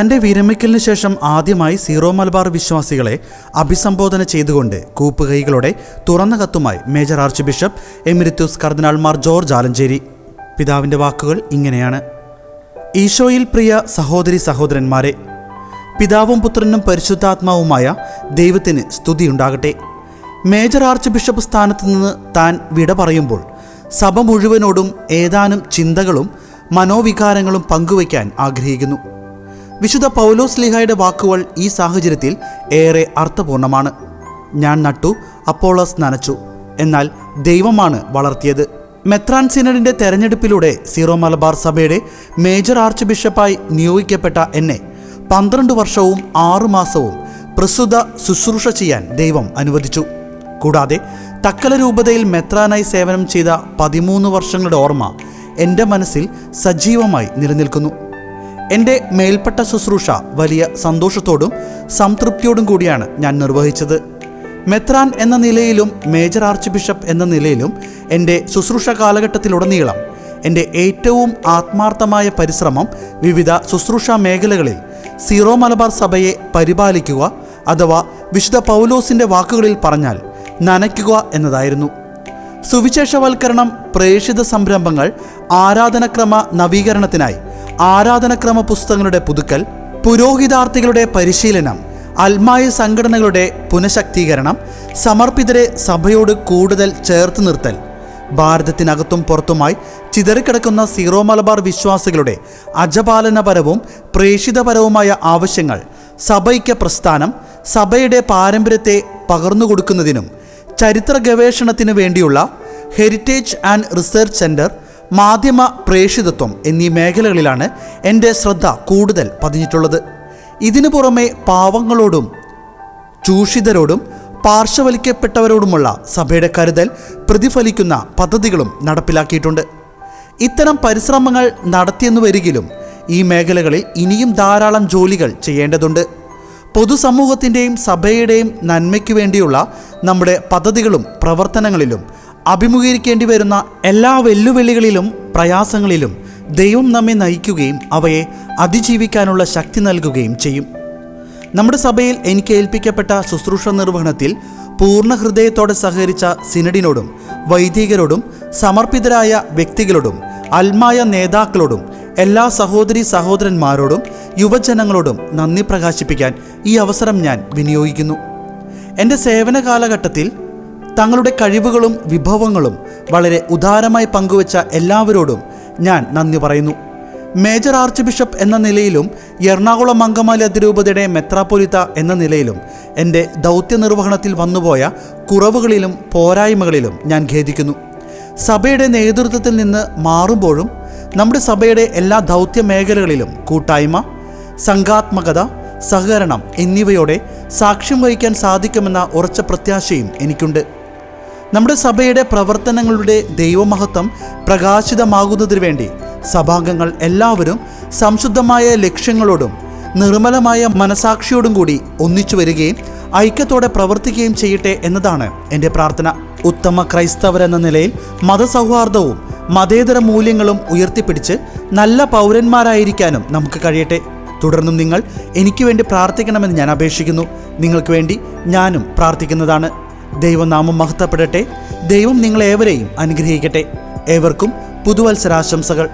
തന്റെ വിരമിക്കലിന് ശേഷം ആദ്യമായി സീറോ മലബാർ വിശ്വാസികളെ അഭിസംബോധന ചെയ്തുകൊണ്ട് കൂപ്പുകൈകളോടെ തുറന്ന കത്തുമായി major archbishop emeritus cardinal Mar George Alencherry. പിതാവിന്റെ വാക്കുകൾ ഇങ്ങനെയാണ്. ഈശോയിൽ പ്രിയ സഹോദരി സഹോദരന്മാരെ പിതാവും പുത്രനും പരിശുദ്ധാത്മാവുമായ ദൈവത്തിന് സ്തുതിയുണ്ടാകട്ടെ. മേജർ ആർച്ച് ബിഷപ്പ് സ്ഥാനത്ത് നിന്ന് താൻ വിട പറയുമ്പോൾ സഭ മുഴുവനോടും ഏതാനും ചിന്തകളും മനോവികാരങ്ങളും പങ്കുവയ്ക്കാൻ ആഗ്രഹിക്കുന്നു. വിശുദ്ധ പൗലോസ് ലിഹായുടെ വാക്കുകൾ ഈ സാഹചര്യത്തിൽ ഏറെ അർത്ഥപൂർണമാണ്. ഞാൻ നട്ടു അപ്പോളോസ് നനച്ചു. എന്നാൽ ദൈവമാണ് വളർത്തിയത്. മെത്രാൻ സിനഡിന്റെ തെരഞ്ഞെടുപ്പിലൂടെ സീറോ മലബാർ സഭയുടെ മേജർ ആർച്ച് ബിഷപ്പായി നിയോഗിക്കപ്പെട്ട എന്നെ പന്ത്രണ്ട് വർഷവും ആറു മാസവും പ്രസ്തുത ശുശ്രൂഷ ചെയ്യാൻ ദൈവം അനുവദിച്ചു. കൂടാതെ തക്കല രൂപതയിൽ മെത്രാനായി സേവനം ചെയ്ത പതിമൂന്ന് വർഷങ്ങളുടെ ഓർമ്മ എന്റെ മനസ്സിൽ സജീവമായി നിലനിൽക്കുന്നു. എന്റെ മേൽപ്പെട്ട ശുശ്രൂഷ വലിയ സന്തോഷത്തോടും സംതൃപ്തിയോടും കൂടിയാണ് ഞാൻ നിർവഹിച്ചത്. മെത്രാൻ എന്ന നിലയിലും മേജർ ആർച്ച് ബിഷപ്പ് എന്ന നിലയിലും എന്റെ ശുശ്രൂഷ കാലഘട്ടത്തിലുടനീളം എന്റെ ഏറ്റവും ആത്മാർത്ഥമായ പരിശ്രമം വിവിധ ശുശ്രൂഷ മേഖലകളിൽ സീറോ മലബാർ സഭയെ പരിപാലിക്കുക അഥവാ വിശുദ്ധ പൗലോസിന്റെ വാക്കുകളിൽ പറഞ്ഞാൽ നനയ്ക്കുക എന്നതായിരുന്നു. സുവിശേഷവൽക്കരണം പ്രേഷിത സംരംഭങ്ങൾ ആരാധനക്രമ നവീകരണത്തിനായി ആരാധനക്രമ പുസ്തകങ്ങളുടെ പുതുക്കൽ പുരോഹിതാർത്ഥികളുടെ പരിശീലനം അൽമായ സംഘടനകളുടെ പുനഃശക്തീകരണം സമർപ്പിതരെ സഭയോട് കൂടുതൽ ചേർത്ത് നിർത്തൽ. ഭാരതത്തിനകത്തും പുറത്തുമായി ചിതറിക്കിടക്കുന്ന സീറോ മലബാർ വിശ്വാസികളുടെ അജപാലനപരവും പ്രേഷിതപരവുമായ ആവശ്യങ്ങൾ സഭയ്ക്ക് പ്രസ്ഥാനം സഭയുടെ പാരമ്പര്യത്തെ പകർന്നു കൊടുക്കുന്നതിനും ചരിത്ര ഗവേഷണത്തിനു വേണ്ടിയുള്ള ഹെറിറ്റേജ് ആൻഡ് റിസർച്ച് സെന്റർ മാധ്യമ പ്രേഷിതത്വം എന്നീ മേഖലകളിലാണ് എന്റെ ശ്രദ്ധ കൂടുതൽ പതിഞ്ഞിട്ടുള്ളത്. ഇതിനു പുറമെ പാവങ്ങളോടും ചൂഷിതരോടും പാർശ്വവൽക്കപ്പെട്ടവരോടുമുള്ള സഭയുടെ കരുതൽ പ്രതിഫലിക്കുന്ന പദ്ധതികളും നടപ്പിലാക്കിയിട്ടുണ്ട്. ഇത്തരം പരിശ്രമങ്ങൾ നടത്തിയെന്നു വരികിലും ഈ മേഖലകളിൽ ഇനിയും ധാരാളം ജോലികൾ ചെയ്യേണ്ടതുണ്ട്. പൊതുസമൂഹത്തിന്റെയും സഭയുടെയും നന്മയ്ക്കു വേണ്ടിയുള്ള നമ്മുടെ പദ്ധതികളും പ്രവർത്തനങ്ങളിലും അഭിമുഖീകരിക്കേണ്ടി വരുന്ന എല്ലാ വെല്ലുവിളികളിലും പ്രയാസങ്ങളിലും ദൈവം നമ്മെ നയിക്കുകയും അവയെ അതിജീവിക്കാനുള്ള ശക്തി നൽകുകയും ചെയ്യും. നമ്മുടെ സഭയിൽ എനിക്ക് ഏൽപ്പിക്കപ്പെട്ട ശുശ്രൂഷ നിർവഹണത്തിൽ പൂർണ ഹൃദയത്തോടെ സഹകരിച്ച സിനഡിനോടും വൈദികരോടും സമർപ്പിതരായ വ്യക്തികളോടും അൽമായ നേതാക്കളോടും എല്ലാ സഹോദരി സഹോദരന്മാരോടും യുവജനങ്ങളോടും നന്ദി പ്രകാശിപ്പിക്കാൻ ഈ അവസരം ഞാൻ വിനിയോഗിക്കുന്നു. എന്റെ സേവന കാലഘട്ടത്തിൽ തങ്ങളുടെ കഴിവുകളും വിഭവങ്ങളും വളരെ ഉദാരമായി പങ്കുവച്ച എല്ലാവരോടും ഞാൻ നന്ദി പറയുന്നു. മേജർ ആർച്ച് ബിഷപ്പ് എന്ന നിലയിലും എറണാകുളം അങ്കമാലി അതിരൂപതയുടെ മെത്രാപ്പൊലിത്ത എന്ന നിലയിലും എന്റെ ദൗത്യ നിർവഹണത്തിൽ വന്നുപോയ കുറവുകളിലും പോരായ്മകളിലും ഞാൻ ഖേദിക്കുന്നു. സഭയുടെ നേതൃത്വത്തിൽ നിന്ന് മാറുമ്പോഴും നമ്മുടെ സഭയുടെ എല്ലാ ദൗത്യ മേഖലകളിലും കൂട്ടായ്മ സംഘാത്മകത സഹകരണം എന്നിവയോടെ സാക്ഷ്യം വഹിക്കാൻ സാധിക്കുമെന്ന ഉറച്ച പ്രത്യാശയും എനിക്കുണ്ട്. നമ്മുടെ സഭയുടെ പ്രവർത്തനങ്ങളുടെ ദൈവമഹത്വം പ്രകാശിതമാകുന്നതിനു വേണ്ടി സഭാംഗങ്ങൾ എല്ലാവരും സംശുദ്ധമായ ലക്ഷ്യങ്ങളോടും നിർമ്മലമായ മനസാക്ഷിയോടും കൂടി ഒന്നിച്ചു വരികയും ഐക്യത്തോടെ പ്രവർത്തിക്കുകയും ചെയ്യട്ടെ എന്നതാണ് എന്റെ പ്രാർത്ഥന. ഉത്തമ ക്രൈസ്തവരെന്ന നിലയിൽ മതസൗഹാർദ്ദവും മതേതര മൂല്യങ്ങളും ഉയർത്തിപ്പിടിച്ച് നല്ല പൗരന്മാരായിരിക്കാനും നമുക്ക് കഴിയട്ടെ. തുടർന്നും നിങ്ങൾ എനിക്ക് വേണ്ടി പ്രാർത്ഥിക്കണമെന്ന് ഞാൻ അപേക്ഷിക്കുന്നു. നിങ്ങൾക്ക് വേണ്ടി ഞാനും പ്രാർത്ഥിക്കുന്നതാണ്. ദൈവനാമം മഹത്വപ്പെടട്ടെ. ദൈവം നിങ്ങളെ ഏവരെയും അനുഗ്രഹിക്കട്ടെ. ഏവർക്കും പുതുവത്സരാശംസകൾ.